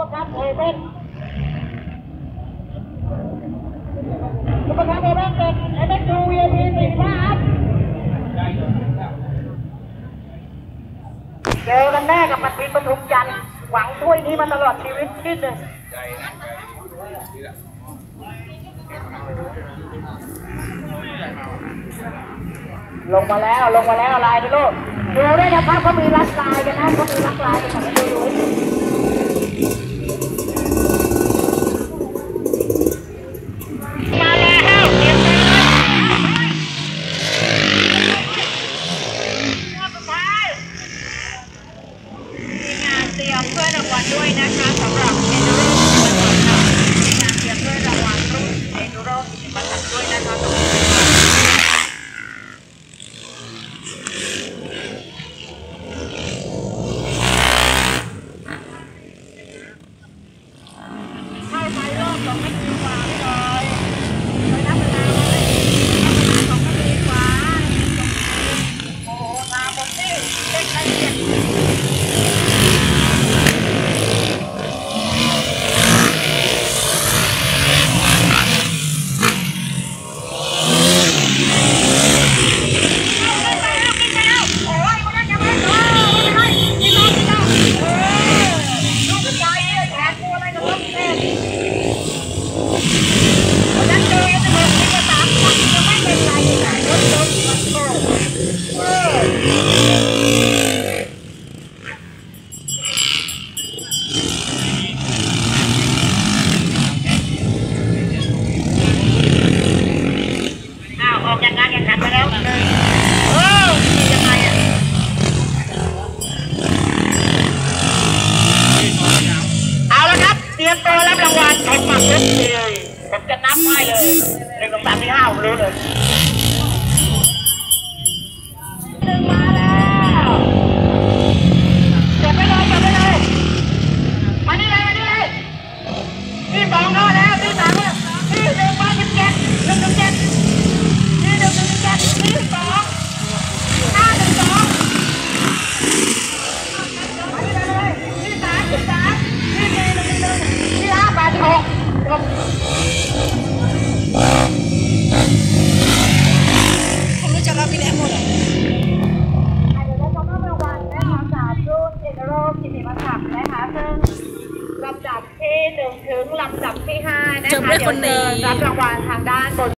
ประกันเทเป็นประกันเทเป็นเป็นเอ้เป็นดูวีไอพีสี่ห้าอัพเจอกันแน่กับมันพิปทุมจันทร์หวังถ้วยนี้มาตลอดชีวิตนิดหนึ่งลงมาแล้วลงมาแล้วลายไปลูกดูด้วยนะครับเขามีรักลายกันนะเขามีรักลายกันนะดูดู อ้ากกานแข่งขันไปแล้วเออนี่ยังไงอะเอาละครับ เตรียมตัวรับรางวัลผมมาครบเลยผมจะนับให้เลยหนึ่งสองสามสี่ห้าผมรู้เลย ผมรู้จักเราพี่แหลมหมดเลยอาจจะได้ชมภาพรางวัลนะคะจากรุ่นเอกโรคกิติมศักดิ์นะคะซึ่งลำดับที่หนึ่งถึงลำดับที่ห้านะคะจบด้วยคนนี้เดี๋ยวเชิญรับรางวัลทางด้านบน